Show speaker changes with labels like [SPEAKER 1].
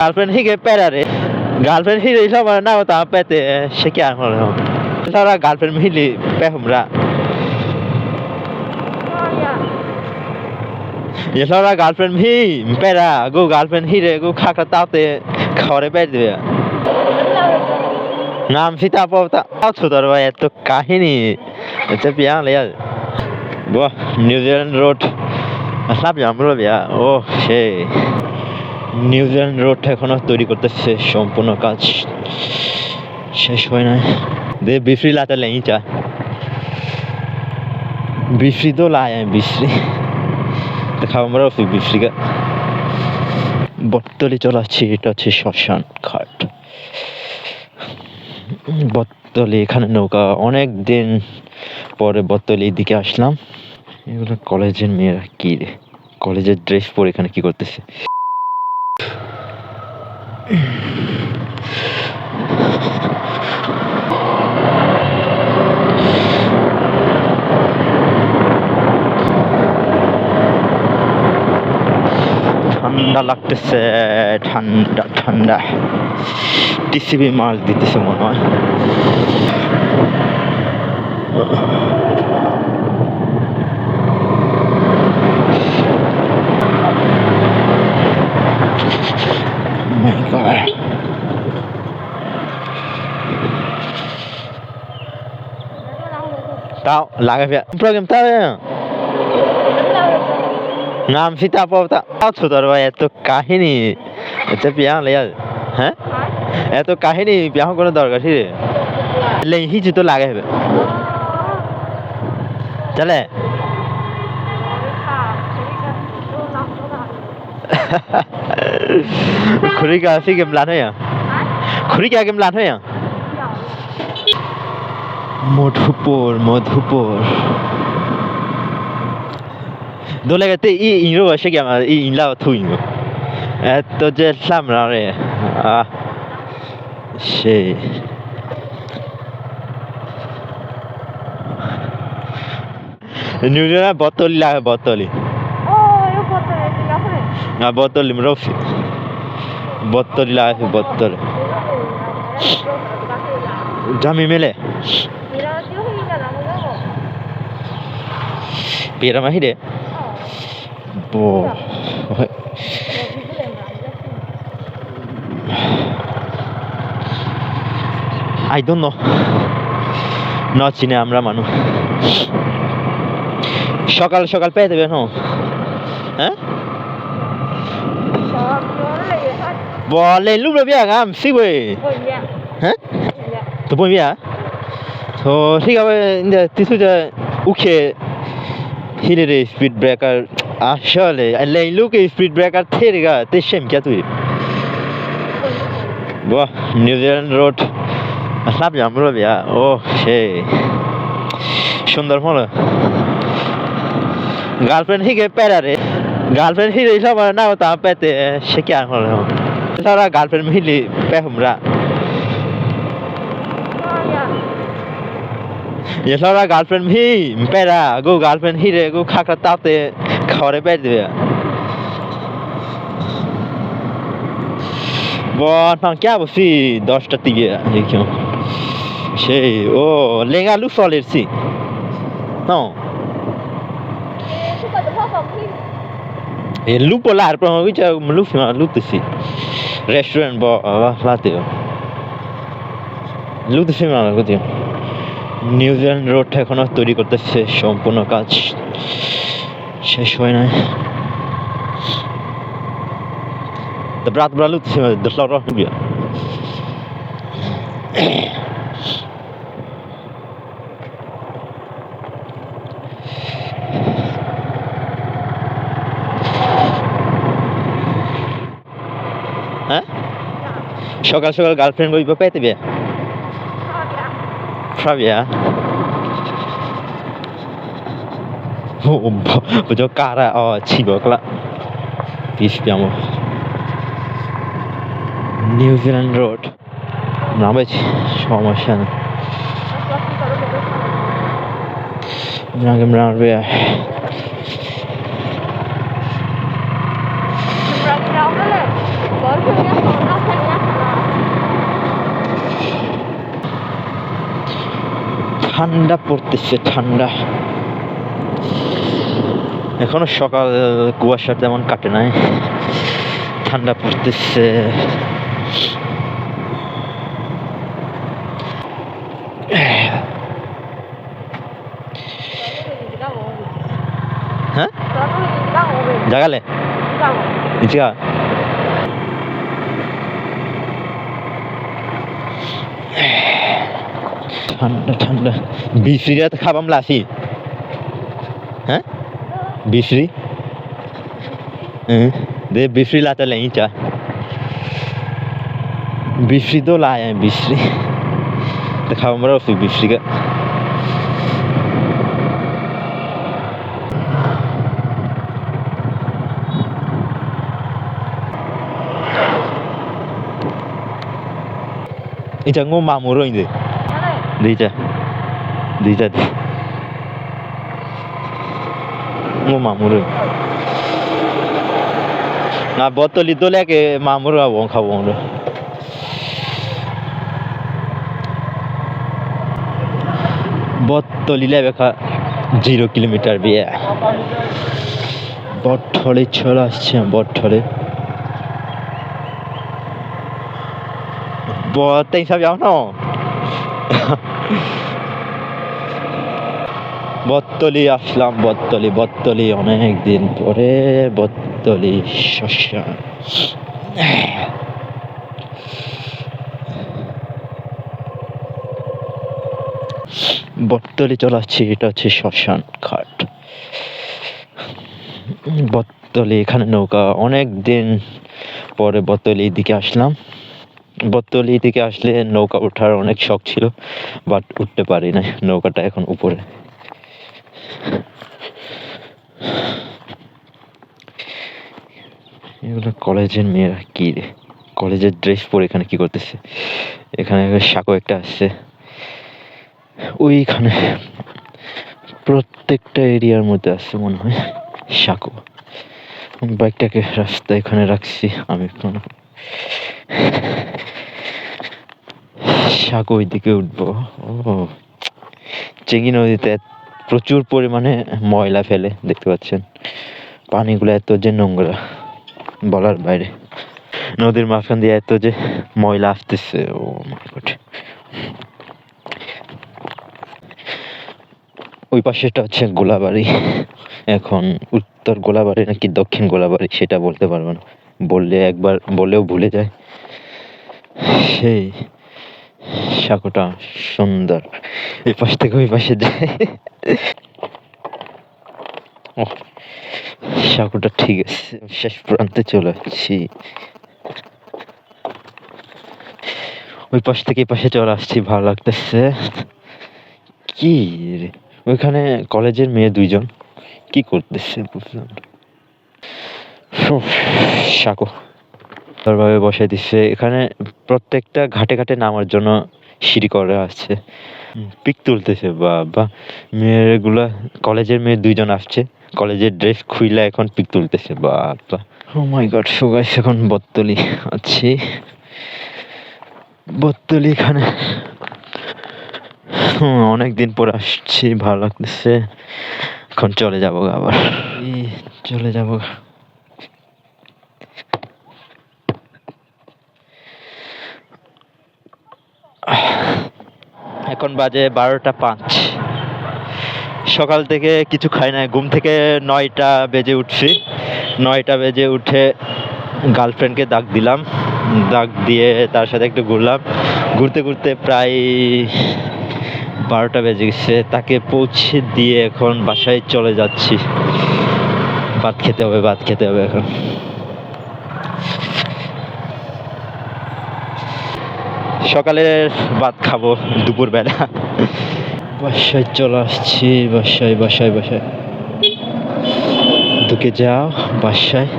[SPEAKER 1] girlfriend hige perare girlfriend hige isa mana na ta pete se kya hono sara girlfriend hili pe humra ye sara girlfriend hi pera go girlfriend hire go khakra taute khore pe দিবে নাম সীতা পবতা ছোটর ভাই এত কাহিনী এটা বিয়া লেয়া বাহ নিউজিল্যান্ড রোড আসলাম আমরা বিয়া ও সে নিউজিল্যান্ড রোড এখনও তৈরি করতেছে, সম্পূর্ণ কাজ শেষ হয় না দে, বিফরি লাতে লেই চা বিফরি তো লাই, আমি বিফরি। দেখাবো আমরা বিফরিকে। বটতলি চলাচ্ছি এটা হচ্ছে শ্মশান ঘাট। বটতলি, এখানে নৌকা। অনেক দিন পরে বটতলি এদিকে আসলাম। এগুলো কলেজের মেয়েরা কি কলেজের ড্রেস পরে এখানে কি করতেছে? ঠান্ডা লাগতেছে ঠান্ডা ঠান্ডা। টিসিবি মাছ দিতেছে মনে হয়। My God. Tao, laga via. Program tao ya. নাম সীতা পবতা ছোটর ভাই এত কাহিনী এটা বিয়া লেয়া হ্যাঁ এত কাহিনী বিয়া কোনো দরকার রে লেই হিচু তো লাগে হবে চলে খুরিকা আছে গেম লান হইয়া খুরিকা গেম লান হইয়া মধুপুর মধুপুর দোলে গেতে ই ইনরো আসে গেম ই ইনলা থুইং এত যে সামরা রে আহ সেই নিউজিল্যান্ড বতলি লাগে না বতলি রফি। বতলি লাগে বতলি। জামি মেলে? পেরা মাহিরে? ও আই ডোন্ট নো। ন চিনে আমরা মানুষ। সকাল সকাল পেয়ে দেবেন হ্যাঁ? বলে lúc đó biết ngam xí quê hả? Tôi bôi biết তো ঠিক আছে ইন্দা তিসু যে উখে হিলে রে স্পিড ব্রেকার আসলে লাই লুকে স্পিড ব্রেকার থেরে গা তে সেম কে তুই বাহ নিউজিল্যান্ড রোড আসলাম আমরা বিয়া ও সে সুন্দর মনে গার্লফ্রেন্ড হিগে পেরারে গার্লফ্রেন্ড হিরো ইসা মানে না তা পেতে সে কি আর সারা গার্লফ্রেন্ড মিলি পেহমরা এছাড়া গার্লফ্রেন্ড মি পেরা, গো গার্লফ্রেন্ড হিরে, গো খাকড়া তাতে খাওয়ারে পেয়ে দেবে। বন কে বসি দশটার দিকে সেই, ও, লেঙ্গালু সলের সি। হ্যাঁ e lupo lar pro ma vicha lu fima lu tsi restaurant bo va lateo lu tsi ma la gotio New Zealand road এখনও তৈরি করতেছে সম্পূর্ণ কাজ শেষ হয় নাই The brat bra lut sim সকাল সকাল গার্লফ্রেন্ড বই পেতে বিয়া Flavia. Oh, bejo cara oh cibok lah. Dispiamo. New Zealand road নামেছি সমস্যা নেই নাগে মারবে ঠান্ডা পড়তেছে ঠান্ডা। এখনও সকাল কুয়াশা তেমন কাটে নাই। ঠান্ডা পড়তেছে। হ্যাঁ? জাগালে? ইচ্ছা ঠান্ডা ঠান্ডা। বিসরিরা তো খাবাম লাসি। হ্যাঁ? বিসরি হ্যাঁ? দে বিসরি লাতে লাই চা। বিসরি তো লায় বিসরি তো খাবাম রা ফি বিসরি का Icha rồi na botoli to leke mamuru a won kha won lo botoli lebe kha zero kilometre বিয়ে বটঠলে চলে আসছে বটঠলে বতেই সব যাও না বত্তলি আসলাম, বত্তলি বত্তলি অনেক দিন পরে বত্তলি শস্যা। বত্তলি চলাচ্ছি এটা হচ্ছে শ্মশান ঘাট। বত্তলি, এখানে নৌকা, অনেক দিন পরে বত্তলি দিকে আসলাম। বত্তলি থেকে আসলে নৌকা ওঠার অনেক শখ ছিল বাট উঠতে পারি না নৌকাটা এখন উপরে। এগুলো কলেজের মেয়েরা কি রে? কলেজের ড্রেস পরে এখানে কি করতেছে? এখানে সাঁকো একটা আসছে। ওইখানে প্রত্যেকটা এরিয়ার মধ্যে আসছে মনে হয় সাঁকো। বাইকটাকে রাস্তা এখানে রাখছি আমি কোনো সাঁকো ওইদিকে উঠবো। চেঙ্গি নদীতে প্রচুর পরিমাণে ময়লা ফেলে, দেখতে পাচ্ছেন। পানিগুলো এত যে নোংরা, বলার বাইরে। নদীর মাঝখান দিয়ে এত যে ময়লা আসতেছে, ও ওই পাশেটা হচ্ছে গোলাবাড়ি। এখন উত্তর গোলাবাড়ি নাকি দক্ষিণ গোলাবাড়ি, সেটা বলতে পারব না। বললে একবার বললেও ভুলে যায়। সেই সাঁকোটা সুন্দর। এই পাশ থেকে ওই পাশে যায়। ওহ, সাঁকোটা ঠিক আছে শেষ প্রান্তে চলে আসছি। ওই পাশ থেকে পাশে চলে আসছি ভালো লাগতেছে। কি ওইখানে কলেজের মেয়ে দুইজন। কি করতেছে বুঝলাম সাঁকো ভাবে বসাই দিচ্ছে। এখানে প্রত্যেকটা ঘাটে ঘাটে নামার জন্য সিঁড়ি করা আছে। পিক তুলতেছে বাবা। মেয়েগুলা কলেজের মেয়ে দুইজন আসছে। কলেজের ড্রেস খুইলা এখন পিক তুলতেছে বাবা। Oh my god so guys এখন বত্তলি আছি। বত্তলি এখানে। অনেক দিন পর আসছি ভালো লাগতেছে। এখন চলে যাব গা আবার চলে যাব গা। এখন বাজে বারোটা পাঁচ। সকাল থেকে কিছু খাই নাই। ঘুম থেকে নয়টা বেজে উঠছি। নয়টা বেজে উঠে গার্লফ্রেন্ডকে ডাক দিলাম। ডাক দিয়ে তার সাথে একটু ঘুরলাম। ঘুরতে ঘুরতে প্রায় বারোটা বেজে গেছে। তাকে পৌঁছে দিয়ে এখন বাসায় চলে যাচ্ছি। ভাত খেতে হবে, ভাত খেতে হবে এখন। সকালের ভাত খাব দুপুরবেলা। বাসায় চলে আসছি বাসায় বাসায় বাসায়। দুকে যাও বাসায়।